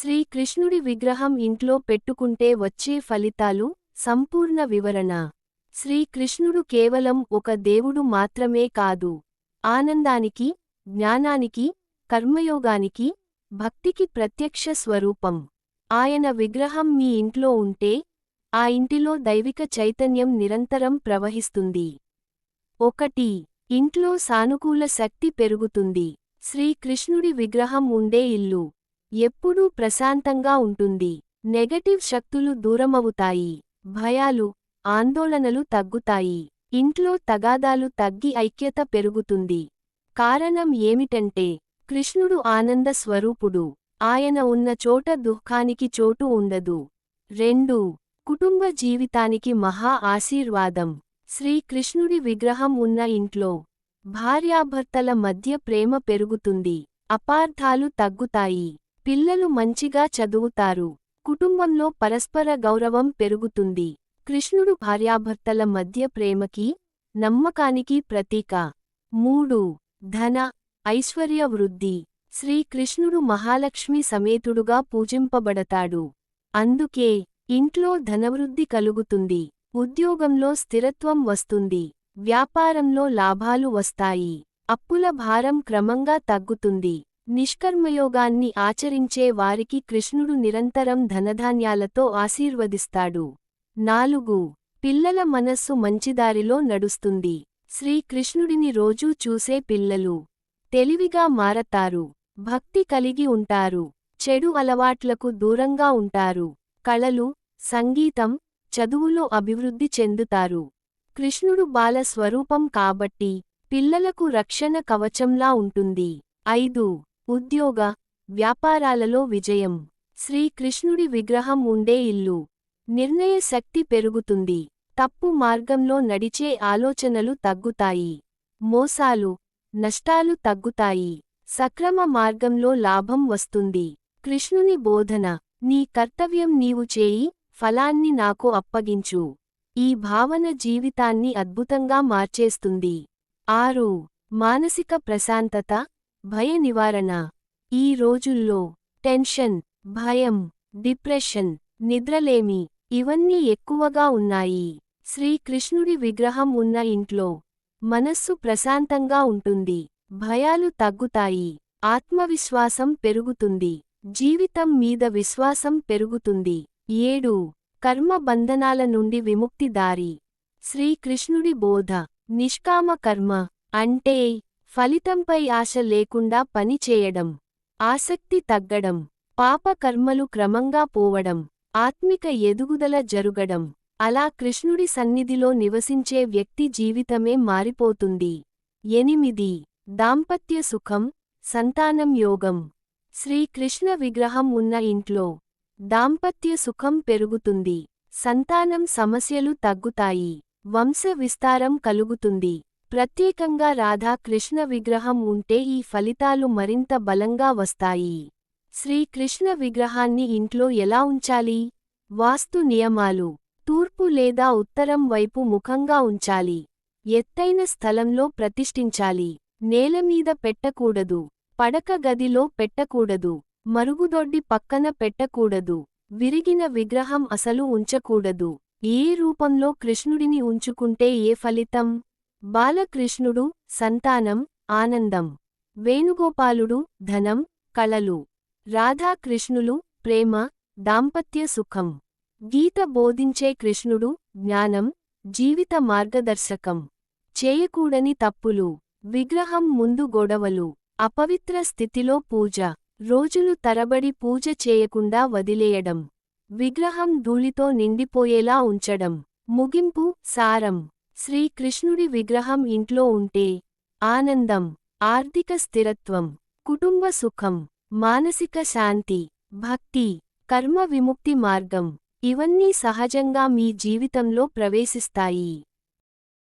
శ్రీకృష్ణుడి విగ్రహం ఇంట్లో పెట్టుకుంటే వచ్చే ఫలితాలు సంపూర్ణ వివరణ. శ్రీకృష్ణుడు కేవలం ఒక దేవుడు మాత్రమే కాదు. ఆనందానికి జ్ఞానానికి కర్మయోగానికి భక్తికి ప్రత్యక్ష స్వరూపం. ఆయన విగ్రహం మీ ఇంట్లో ఉంటే ఆ ఇంటిలో దైవిక చైతన్యం నిరంతరం ప్రవహిస్తుంది. ఒకటి ఇంట్లో సానుకూల శక్తి పెరుగుతుంది. శ్రీకృష్ణుడి విగ్రహం ఉండే ఇల్లు. ఎప్పుడూ ప్రశాంతంగా ఉంటుంది. నెగటివ్ శక్తులు దూరమవుతాయి. భయాలు ఆందోళనలు తగ్గుతాయి. ఇంట్లో తగాదాలు తగ్గి ఐక్యత పెరుగుతుంది. కారణం ఏమిటంటే కృష్ణుడు ఆనంద స్వరూపుడు. ఆయన ఉన్న చోట దుఃఖానికి చోటు ఉండదు. రెండు కుటుంబ జీవితానికి మహా ఆశీర్వాదం. శ్రీకృష్ణుడి విగ్రహం ఉన్న ఇంట్లో భార్యాభర్తల మధ్య ప్రేమ పెరుగుతుంది. అపార్థాలు తగ్గుతాయి. పిల్లలు మంచిగా చదువుతారు. కుటుంబంలో పరస్పర గౌరవం పెరుగుతుంది. కృష్ణుడు భార్యాభర్తల మధ్య ప్రేమకి నమ్మకానికి ప్రతీక. మూడు. ధన ఐశ్వర్య వృద్ధి. శ్రీకృష్ణుడు మహాలక్ష్మి సమేతుడుగా పూజింపబడతాడు. అందుకే ఇంట్లో ధనవృద్ధి కలుగుతుంది. ఉద్యోగంలో స్థిరత్వం వస్తుంది. వ్యాపారంలో లాభాలు వస్తాయి. అప్పుల భారం క్రమంగా తగ్గుతుంది. నిష్కర్మయోగాన్ని ఆచరించే వారికి కృష్ణుడు నిరంతరం ధనధాన్యాలతో ఆశీర్వదిస్తాడు. నాలుగు. పిల్లల మనస్సు మంచిదారిలో నడుస్తుంది. శ్రీకృష్ణుడిని రోజూ చూసే పిల్లలు. తెలివిగా మారతారు. భక్తి కలిగి ఉంటారు. చెడు అలవాట్లకు దూరంగా ఉంటారు. కళలు సంగీతం చదువులో అభివృద్ధి చెందుతారు. కృష్ణుడు బాల స్వరూపం కాబట్టి పిల్లలకు రక్షణ కవచంలా ఉంటుంది. ఐదు. ఉద్యోగ వ్యాపారాలలో విజయం. శ్రీకృష్ణుడి విగ్రహం ఉండే ఇల్లు. నిర్ణయ శక్తి పెరుగుతుంది. తప్పు మార్గంలో నడిచే ఆలోచనలు తగ్గుతాయి. మోసాలు నష్టాలు తగ్గుతాయి. సక్రమ మార్గంలో లాభం వస్తుంది. కృష్ణుని బోధన నీ కర్తవ్యం నీవు చేయి ఫలాన్ని నాకు అప్పగించు. ఈ భావన జీవితాన్ని అద్భుతంగా మార్చేస్తుంది. ఆరు మానసిక ప్రశాంతత భయ నివారణ ఈ రోజుల్లో టెన్షన్ భయం డిప్రెషన్ నిద్రలేమి ఇవన్నీ ఎక్కువగా ఉన్నాయి. శ్రీకృష్ణుడి విగ్రహం ఉన్న ఇంట్లో మనస్సు ప్రశాంతంగా ఉంటుంది. భయాలు తగ్గుతాయి. ఆత్మవిశ్వాసం పెరుగుతుంది. జీవితం మీద విశ్వాసం పెరుగుతుంది. ఏడు కర్మ బంధనాల నుండి విముక్తి దారి. శ్రీకృష్ణుడి బోధ నిష్కామ కర్మ అంటే ఫలితంపై ఆశ లేకుండా పని చేయడం ఆసక్తి తగ్గడం పాపకర్మలు క్రమంగా పోవడం ఆత్మిక ఎదుగుదల జరుగడం అలా కృష్ణుడి సన్నిధిలో నివసించే వ్యక్తి జీవితమే మారిపోతుంది. ఎనిమిది. దాంపత్య సుఖం సంతానం యోగం. శ్రీకృష్ణ విగ్రహం ఉన్న ఇంట్లో దాంపత్య సుఖం పెరుగుతుంది. సంతానం సమస్యలు తగ్గుతాయి. వంశ విస్తారం కలుగుతుంది. ప్రత్యేకంగా రాధా కృష్ణ విగ్రహం ఉంటే ఈ ఫలితాలు మరింత బలంగా వస్తాయి. శ్రీకృష్ణ విగ్రహాన్ని ఇంట్లో ఎలా ఉంచాలి? వాస్తు నియమాలు. తూర్పు లేదా ఉత్తరం వైపు ముఖంగా ఉంచాలి. ఎత్తైన స్థలంలో ప్రతిష్ఠించాలి. నేలమీద పెట్టకూడదు. పడక గదిలో పెట్టకూడదు. మరుగుదొడ్డి పక్కన పెట్టకూడదు. విరిగిన విగ్రహం అసలు ఉంచకూడదు. ఏ రూపంలో కృష్ణుడిని ఉంచుకుంటే ఏ ఫలితం? బాలకృష్ణుడు సంతానం ఆనందం. వేణుగోపాలుడు ధనం కళలు. రాధాకృష్ణులు ప్రేమ దాంపత్య సుఖం. గీత బోధించే కృష్ణుడు జ్ఞానం జీవిత మార్గదర్శకం. చేయకూడని తప్పులు విగ్రహం ముందు గొడవలు అపవిత్ర స్థితిలో పూజ. రోజులు తరబడి పూజ చేయకుండా వదిలేయడం. విగ్రహం ధూళితో నిండిపోయేలా ఉంచడం. ముగింపు సారం. శ్రీకృష్ణుడి విగ్రహం ఇంట్లో ఉంటే ఆనందం ఆర్థిక స్థిరత్వం కుటుంబ సుఖం మానసిక శాంతి భక్తి కర్మ విముక్తి మార్గం ఇవన్నీ సహజంగా మీ జీవితంలో ప్రవేశిస్తాయి.